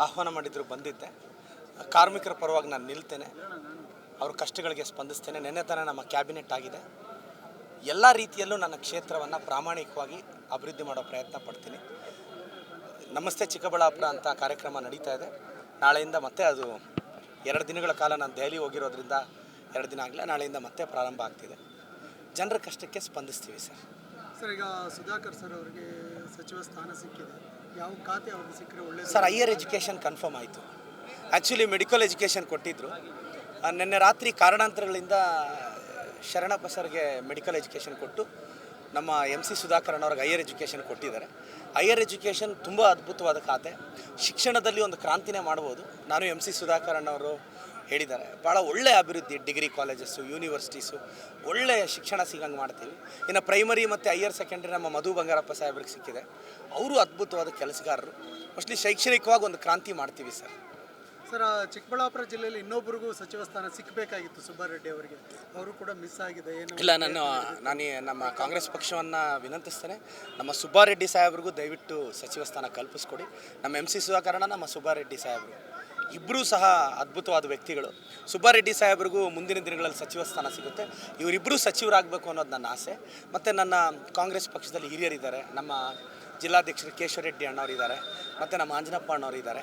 ಆಹ್ವಾನ ಮಾಡಿದ್ರು, ಬಂದಿದ್ದೆ. ಕಾರ್ಮಿಕರ ಪರವಾಗಿ ನಾನು ನಿಲ್ತೇನೆ. ಅವ್ರ ಕಷ್ಟಗಳಿಗೆ ಸ್ಪಂದಿಸ್ತೇನೆ. ನೆನ್ನೆ ತಾನೇ ನಮ್ಮ ಕ್ಯಾಬಿನೆಟ್ ಆಗಿದೆ. ಎಲ್ಲ ರೀತಿಯಲ್ಲೂ ನನ್ನ ಕ್ಷೇತ್ರವನ್ನು ಪ್ರಾಮಾಣಿಕವಾಗಿ ಅಭಿವೃದ್ಧಿ ಮಾಡೋ ಪ್ರಯತ್ನ ಪಡ್ತೀನಿ. ನಮಸ್ತೆ ಚಿಕ್ಕಬಳ್ಳಾಪುರ ಅಂತ ಕಾರ್ಯಕ್ರಮ ನಡೀತಾ ಇದೆ. ನಾಳೆಯಿಂದ ಮತ್ತೆ ಅದು ಎರಡು ದಿನಗಳ ಕಾಲ ನಾನು ದೆಹಲಿ ಹೋಗಿರೋದ್ರಿಂದ ಎರಡು ದಿನ ಆಗಲಿಲ್ಲ ನಾಳೆಯಿಂದ ಮತ್ತೆ ಪ್ರಾರಂಭ ಆಗ್ತಿದೆ. ಜನರ ಕಷ್ಟಕ್ಕೆ ಸ್ಪಂದಿಸ್ತೀವಿ ಸರ್. ಸರ್ ಈಗ ಸುಧಾಕರ್ ಸರ್ ಅವರಿಗೆ ಸಚಿವ ಸ್ಥಾನ ಸಿಕ್ಕಿದೆ. ಯಾವ ಖಾತೆ ಅವ್ರಿಗೆ ಸಿಕ್ಕರೆ ಒಳ್ಳೆ ಸರ್ ಹೈಯರ್ ಎಜುಕೇಷನ್ ಕನ್ಫರ್ಮ್ ಆಯಿತು. ಆ್ಯಕ್ಚುಲಿ ಮೆಡಿಕಲ್ ಎಜುಕೇಷನ್ ಕೊಟ್ಟಿದ್ದರು ಆ, ನಿನ್ನೆ ರಾತ್ರಿ ಕಾರಣಾಂತರಗಳಿಂದ ಶರಣಪ್ಪ ಸರ್ಗೆ ಮೆಡಿಕಲ್ ಎಜುಕೇಷನ್ ಕೊಟ್ಟು ನಮ್ಮ ಎಂ ಸಿ ಸುಧಾಕರನ್ ಅವ್ರಿಗೆ ಹೈಯರ್ ಎಜುಕೇಷನ್ ಕೊಟ್ಟಿದ್ದಾರೆ. ಹೈಯರ್ ಎಜುಕೇಷನ್ ತುಂಬ ಅದ್ಭುತವಾದ ಖಾತೆ. ಶಿಕ್ಷಣದಲ್ಲಿ ಒಂದು ಕ್ರಾಂತಿನೇ ಮಾಡ್ಬೋದು. ನಾನು ಎಂ ಸಿ ಸುಧಾಕರನ್ ಅವರು ಹೇಳಿದ್ದಾರೆ. ಭಾಳ ಒಳ್ಳೆಯ ಅಭಿವೃದ್ಧಿ ಡಿಗ್ರಿ ಕಾಲೇಜಸ್ಸು ಯೂನಿವರ್ಸಿಟೀಸು ಒಳ್ಳೆಯ ಶಿಕ್ಷಣ ಸಿಗಂಗೆ ಮಾಡ್ತೀವಿ ಇನ್ನು ಪ್ರೈಮರಿ ಮತ್ತು ಹೈಯರ್ ಸೆಕೆಂಡ್ರಿ ನಮ್ಮ ಮಧು ಬಂಗಾರಪ್ಪ ಸಾಹೇಬ್ರಿಗೆ ಸಿಕ್ಕಿದೆ. ಅವರು ಅದ್ಭುತವಾದ ಕೆಲಸಗಾರರು. ಮೋಸ್ಟ್ಲಿ ಶೈಕ್ಷಣಿಕವಾಗಿ ಒಂದು ಕ್ರಾಂತಿ ಮಾಡ್ತೀವಿ ಸರ್. ಸರ್ ಚಿಕ್ಕಬಳ್ಳಾಪುರ ಜಿಲ್ಲೆಯಲ್ಲಿ ಇನ್ನೊಬ್ಬರಿಗೂ ಸಚಿವ ಸ್ಥಾನ ಸಿಕ್ಕಬೇಕಾಗಿತ್ತು ಸುಬ್ಬಾರೆಡ್ಡಿ ಅವರಿಗೆ. ಅವರು ಕೂಡ ಮಿಸ್ ಆಗಿದೆ. ಏನು ಇಲ್ಲ ನಾನು ನಾನು ನಮ್ಮ ಕಾಂಗ್ರೆಸ್ ಪಕ್ಷವನ್ನು ವಿನಂತಿಸ್ತೇನೆ. ನಮ್ಮ ಸುಬ್ಬಾರೆಡ್ಡಿ ಸಾಹೇಬ್ರಿಗೂ ದಯವಿಟ್ಟು ಸಚಿವ ಸ್ಥಾನ ಕಲ್ಪಿಸ್ಕೊಡಿ. ನಮ್ಮ ಎಂ ಸಿ ಸುಧಾಕರಣ ನಮ್ಮ ಸುಬ್ಬಾರೆಡ್ಡಿ ಸಾಹೇಬರು. ಇಬ್ಬರೂ ಸಹ ಅದ್ಭುತವಾದ ವ್ಯಕ್ತಿಗಳು. ಸುಬ್ಬಾರೆಡ್ಡಿ ಸಾಹೇಬ್ರಿಗೂ ಮುಂದಿನ ದಿನಗಳಲ್ಲಿ ಸಚಿವ ಸ್ಥಾನ ಸಿಗುತ್ತೆ. ಇವರಿಬ್ಬರೂ ಸಚಿವರಾಗಬೇಕು ಅನ್ನೋದು ನನ್ನ ಆಸೆ. ಮತ್ತು ನನ್ನ ಕಾಂಗ್ರೆಸ್ ಪಕ್ಷದಲ್ಲಿ ಹಿರಿಯರಿದ್ದಾರೆ. ನಮ್ಮ ಜಿಲ್ಲಾಧ್ಯಕ್ಷರು ಕೇಶವರೆಡ್ಡಿ ಅಣ್ಣವರಿದ್ದಾರೆ. ಮತ್ತು ನಮ್ಮ ಆಂಜನಪ್ಪ ಅಣ್ಣವರಿದ್ದಾರೆ.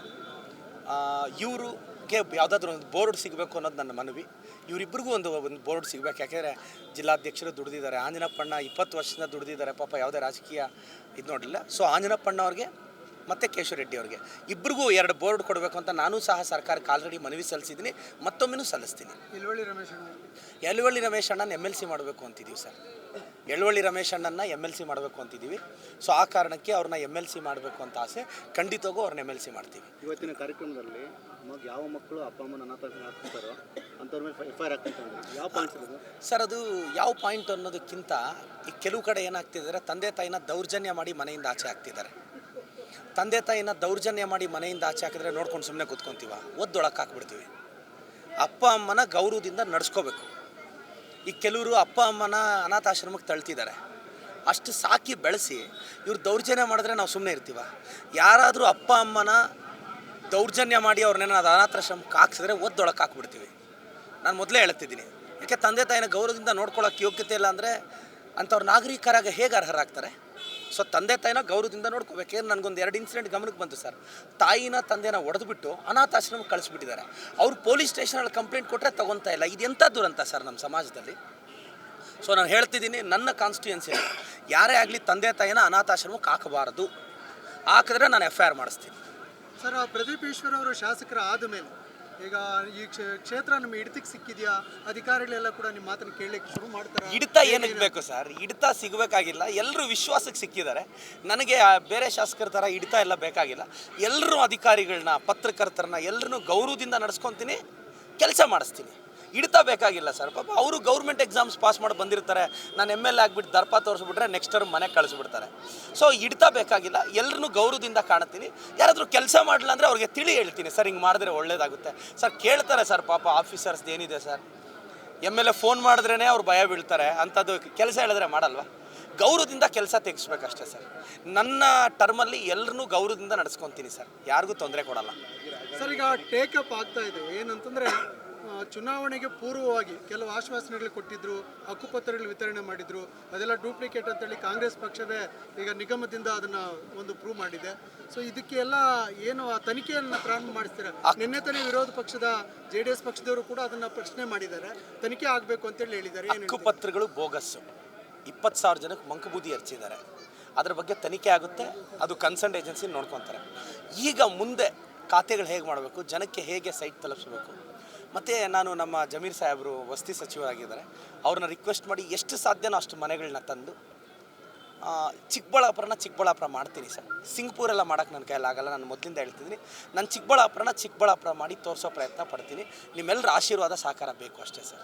ಇವ್ರಿಗೆ ಯಾವುದಾದ್ರೂ ಒಂದು ಬೋರ್ಡ್ ಸಿಗಬೇಕು ಅನ್ನೋದು ನನ್ನ ಮನವಿ. ಇವರಿಬ್ಬರಿಗೂ ಒಂದು ಒಂದು ಬೋರ್ಡ್ ಸಿಗಬೇಕು. ಯಾಕೆಂದರೆ ಜಿಲ್ಲಾಧ್ಯಕ್ಷರು ದುಡಿದಿದ್ದಾರೆ. ಆಂಜನಪ್ಪಣ್ಣ ಇಪ್ಪತ್ತು ವರ್ಷದಿಂದ ದುಡಿದಿದ್ದಾರೆ. ಪಾಪ ಯಾವುದೇ ರಾಜಕೀಯ ಇದು ನೋಡಲಿಲ್ಲ ಸೊ ಆಂಜನಪ್ಪಣ್ಣ ಅವ್ರಿಗೆ ಮತ್ತು ಕೇಶವರೆಡ್ಡಿ ಅವರಿಗೆ. ಇಬ್ಬರಿಗೂ ಎರಡು ಬೋರ್ಡ್ ಕೊಡಬೇಕು ಅಂತ ನಾನು ಸಹ ಸರ್ಕಾರಕ್ಕೆ ಆಲ್ರೆಡಿ ಮನವಿ ಸಲ್ಲಿಸಿದ್ದೀನಿ. ಮತ್ತೊಮ್ಮೆನೂ ಸಲ್ಲಿಸ್ತೀನಿ. ಯಲುವಳ್ಳಿ ರಮೇಶ್ ಅಣ್ಣನ? ಎಂ ಎಲ್ ಸಿ ಮಾಡಬೇಕು ಅಂತಿದ್ದೀವಿ ಸರ್. ಎಳ್ವಳ್ಳಿ ರಮೇಶ್ ಅಣ್ಣನ ಎಂ ಎಲ್ ಸಿ ಮಾಡಬೇಕು ಅಂತಿದ್ದೀವಿ ಸೊ ಆ ಕಾರಣಕ್ಕೆ ಅವ್ರನ್ನ ಎಂ ಎಲ್ ಸಿ ಮಾಡಬೇಕು ಅಂತ ಆಸೆ. ಖಂಡಿತವಾಗೂ ಅವ್ರನ್ನ ಎಂ ಎಲ್ ಸಿ ಮಾಡ್ತೀವಿ. ಇವತ್ತಿನ ಕಾರ್ಯಕ್ರಮದಲ್ಲಿ ಯಾವ ಮಕ್ಕಳು ಅಪ್ಪ ಅಮ್ಮನ ಹಾಕ್ತಾರೋ ಅಂಥವ್ರ ಮೇಲೆ ಎಫ್ ಐ ಆರ್ ಹಾಕ್ತಾರೆ ಯಾವ ಪಾಯಿಂಟ್ಸ್ ಸರ್ ಅದು ಯಾವ ಪಾಯಿಂಟ್ ಅನ್ನೋದಕ್ಕಿಂತ ಈ ಕೆಲವು ಕಡೆ ಏನಾಗ್ತಿದ್ದಾರೆ ತಂದೆ ತಾಯಿನ ದೌರ್ಜನ್ಯ ಮಾಡಿ ಮನೆಯಿಂದ ಆಚೆ ಹಾಕ್ತಿದ್ದಾರೆ ತಂದೆ ತಾಯಿನ ದೌರ್ಜನ್ಯ ಮಾಡಿ ಮನೆಯಿಂದ ಆಚೆ ಹಾಕಿದ್ರೆ ನೋಡ್ಕೊಂಡು ಸುಮ್ಮನೆ ಕೂತ್ಕೊಂತೀವ? ಒದ್ದೊಳಕ್ಕೆ ಹಾಕ್ಬಿಡ್ತೀವಿ. ಅಪ್ಪ ಅಮ್ಮನ ಗೌರವದಿಂದ ನಡೆಸ್ಕೋಬೇಕು. ಈ ಕೆಲವರು ಅಪ್ಪ ಅಮ್ಮನ ಅನಾಥಾಶ್ರಮಕ್ಕೆ ತಳ್ತಿದ್ದಾರೆ. ಅಷ್ಟು ಸಾಕಿ ಬೆಳೆಸಿ ಇವ್ರು ದೌರ್ಜನ್ಯ ಮಾಡಿದ್ರೆ ನಾವು ಸುಮ್ಮನೆ ಇರ್ತೀವ? ಯಾರಾದರೂ ಅಪ್ಪ ಅಮ್ಮನ ದೌರ್ಜನ್ಯ ಮಾಡಿ ಅವ್ರನ್ನೇನೋ ಅದು ಅನಾಥಾಶ್ರಮಕ್ಕೆ ಹಾಕ್ಸಿದ್ರೆ ಒದ್ದೊಳಕ್ಕೆ ಹಾಕ್ಬಿಡ್ತೀವಿ. ನಾನು ಮೊದಲೇ ಹೇಳ್ತಿದ್ದೀನಿ. ಯಾಕೆ ತಂದೆ ತಾಯಿನ ಗೌರವದಿಂದ ನೋಡ್ಕೊಳ್ಳೋಕ್ಕೆ ಯೋಗ್ಯತೆ ಇಲ್ಲ ಅಂದರೆ ಅಂಥವ್ರು ನಾಗರಿಕರಾಗ ಹೇಗೆ ಅರ್ಹರಾಗ್ತಾರೆ? ಸೊ ತಂದೆ ತಾಯಿನ ಗೌರವದಿಂದ ನೋಡ್ಕೋಬೇಕು ಏನು ನನಗೊಂದು ಎರಡು ಇನ್ಸಿಡೆಂಟ್ ಗಮನಕ್ಕೆ ಬಂತು ಸರ್ ತಾಯಿನ ತಂದೆನ ಅನಾಥ ಅನಾಥಾಶ್ರಮಕ್ಕೆ ಕಳಿಸ್ಬಿಟ್ಟಿದ್ದಾರೆ. ಅವ್ರು ಪೊಲೀಸ್ ಸ್ಟೇಷನಲ್ಲಿ ಕಂಪ್ಲೇಂಟ್ ಕೊಟ್ಟರೆ ತಗೊತಾ ಇಲ್ಲ. ಇದು ಎಂಥ ದುರಂತ ಸರ್ ನಮ್ಮ ಸಮಾಜದಲ್ಲಿ? ಸೊ ನಾನು ಹೇಳ್ತಿದ್ದೀನಿ, ನನ್ನ ಕಾನ್ಸ್ಟಿಟ್ಯೂನ್ಸಿ ಯಾರೇ ಆಗಲಿ ತಂದೆ ತಾಯಿನ ಅನಾಥಾಶ್ರಮಕ್ಕೆ ಹಾಕಬಾರದು. ಹಾಕಿದ್ರೆ ನಾನು ಎಫ್ ಐ ಆರ್ ಮಾಡಿಸ್ತೀನಿ. ಸರ್ ಪ್ರದೀಪ್ ಈಶ್ವರ್ ಅವರು ಶಾಸಕರ ಆದ ಮೇಲೆ ಈಗ ಈ ಕ್ಷೇ- ಕ್ಷೇತ್ರ ನಿಮ್ಮ ಹಿಡಿತಕ್ಕೆ ಸಿಕ್ಕಿದೆಯಾ? ಅಧಿಕಾರಿಗಳೆಲ್ಲ ಕೂಡ ನಿಮ್ಮ ಮಾತನ್ನು ಕೇಳಲಿಕ್ಕೆ ಶುರು ಮಾಡ್ತಾರೆ? ಹಿಡಿತ ಏನಕ್ಕೆ ಬೇಕು ಸರ್? ಹಿಡಿತ ಸಿಗಬೇಕಾಗಿಲ್ಲ. ಎಲ್ಲರೂ ವಿಶ್ವಾಸಕ್ಕೆ ಸಿಕ್ಕಿದ್ದಾರೆ. ನನಗೆ ಬೇರೆ ಶಾಸಕರ ಥರ ಹಿಡಿತ ಎಲ್ಲ ಬೇಕಾಗಿಲ್ಲ. ಎಲ್ಲರೂ ಅಧಿಕಾರಿಗಳನ್ನ ಪತ್ರಕರ್ತರನ್ನ ಎಲ್ಲರನ್ನೂ ಗೌರವದಿಂದ ನಡೆಸ್ಕೊತೀನಿ ಕೆಲಸ ಮಾಡಿಸ್ತೀನಿ. ಹಿಡಿತ ಬೇಕಾಗಿಲ್ಲ ಸರ್. ಪಾಪ ಅವರು ಗೌರ್ಮೆಂಟ್ ಎಕ್ಸಾಮ್ಸ್ ಪಾಸ್ ಮಾಡಿ ಬಂದಿರ್ತಾರೆ. ನಾನು ಎಂ ಎಲ್ ಆಗಿಬಿಟ್ಟು ದರ್ಪ ತೋರಿಸ್ಬಿಟ್ರೆ ನೆಕ್ಸ್ಟ್ ಟರ್ಮ್ ಮನೆಗೆ ಕಳಿಸ್ಬಿಡ್ತಾರೆ. ಸೊ ಇಡ್ತಾ ಬೇಕಾಗಿಲ್ಲ. ಎಲ್ಲರನ್ನೂ ಗೌರವದಿಂದ ಕಾಣ್ತೀನಿ. ಯಾರಾದರೂ ಕೆಲಸ ಮಾಡಲಿಲ್ಲ ಅಂದರೆ ಅವ್ರಿಗೆ ತಿಳಿ ಹೇಳ್ತೀನಿ. ಸರ್, ಹಿಂಗೆ ಮಾಡಿದ್ರೆ ಒಳ್ಳೇದಾಗುತ್ತೆ. ಸರ್, ಕೇಳ್ತಾರೆ ಸರ್, ಪಾಪ ಆಫೀಸರ್ಸ್ ಏನಿದೆ sir? M L A phone ಮಾಡಿದ್ರೇ ಅವ್ರು ಭಯ ಬೀಳ್ತಾರೆ. ಅಂಥದ್ದು ಕೆಲಸ ಹೇಳಿದ್ರೆ ಮಾಡಲ್ವಾ? ಗೌರವದಿಂದ ಕೆಲಸ ತೆಗಿಸ್ಬೇಕಷ್ಟೇ ಸರ್. ನನ್ನ ಟರ್ಮಲ್ಲಿ ಎಲ್ಲರನ್ನೂ ಗೌರವದಿಂದ ನಡೆಸ್ಕೊತೀನಿ ಸರ್. ಯಾರಿಗೂ ತೊಂದರೆ ಕೊಡಲ್ಲ. ಸರ್, ಈಗ ಟೇಕಪ್ ಆಗ್ತಾ ಇದೆ. ಏನಂತಂದ್ರೆ ಚುನಾವಣೆಗೆ ಪೂರ್ವವಾಗಿ ಕೆಲವು ಆಶ್ವಾಸನೆಗಳು ಕೊಟ್ಟಿದ್ರು, ಹಕ್ಕುಪತ್ರಗಳು ವಿತರಣೆ ಮಾಡಿದ್ರು, ಅದೆಲ್ಲ ಡೂಪ್ಲಿಕೇಟ್ ಅಂತೇಳಿ ಕಾಂಗ್ರೆಸ್ ಪಕ್ಷವೇ ಈಗ ನಿಗಮದಿಂದ ಅದನ್ನ ಒಂದು ಪ್ರೂವ್ ಮಾಡಿದೆ. ಸೊ ಇದಕ್ಕೆ ಎಲ್ಲ ಏನು ಆ ತನಿಖೆಯನ್ನು ಪ್ರಾರಂಭ ಮಾಡಿಸ್ತೀರಾ? ನಿನ್ನೆ ತಾನೇ ವಿರೋಧ ಪಕ್ಷದ ಜೆ ಡಿ ಎಸ್ ಪಕ್ಷದವರು ಕೂಡ ಅದನ್ನ ಪ್ರಶ್ನೆ ಮಾಡಿದ್ದಾರೆ. ತನಿಖೆ ಆಗಬೇಕು ಅಂತೇಳಿ ಹೇಳಿದ್ದಾರೆ. ಹಕ್ಕುಪತ್ರಗಳು ಬೋಗಸ್. ಇಪ್ಪತ್ತು ಸಾವಿರ ಜನಕ್ಕೆ ಮಂಕಬೂದಿ ಹಚ್ಚಿದ್ದಾರೆ ಅದ್ರ ಬಗ್ಗೆ ತನಿಖೆ ಆಗುತ್ತೆ. ಅದು ಕನ್ಸರ್ನ್ ಏಜೆನ್ಸಿ ನೋಡ್ಕೊತಾರೆ. ಈಗ ಮುಂದೆ ಖಾತೆಗಳು ಹೇಗೆ ಮಾಡಬೇಕು? ಜನಕ್ಕೆ ಹೇಗೆ ಸೈಟ್ ತಲುಪಿಸ್ಬೇಕು? ಮತ್ತು ನಾನು ನಮ್ಮ ಜಮೀರ್ ಸಾಹೇಬರು ವಸತಿ ಸಚಿವರಾಗಿದ್ದಾರೆ. ಅವ್ರನ್ನ ರಿಕ್ವೆಸ್ಟ್ ಮಾಡಿ ಎಷ್ಟು ಸಾಧ್ಯನೋ ಅಷ್ಟು ಮನೆಗಳನ್ನ ತಂದು ಚಿಕ್ಕಬಳ್ಳಾಪುರನ ಚಿಕ್ಕಬಳ್ಳಾಪುರ ಮಾಡ್ತೀನಿ ಸರ್. ಸಿಂಗ್ಪುರೆಲ್ಲ ಮಾಡೋಕ್ಕೆ ನನ್ನ ಕೈಯಲ್ಲಿ ಆಗಲ್ಲ, ನಾನು ಮೊದಲಿಂದ ಹೇಳ್ತಿದ್ದೀನಿ. ನಾನು ಚಿಕ್ಕಬಳ್ಳಾಪುರನ ಚಿಕ್ಕಬಳ್ಳಾಪುರ ಮಾಡಿ ತೋರಿಸೋ ಪ್ರಯತ್ನ ಪಡ್ತೀನಿ. ನಿಮ್ಮೆಲ್ಲರ ಆಶೀರ್ವಾದ ಸಹಕಾರ ಬೇಕು ಅಷ್ಟೇ ಸರ್.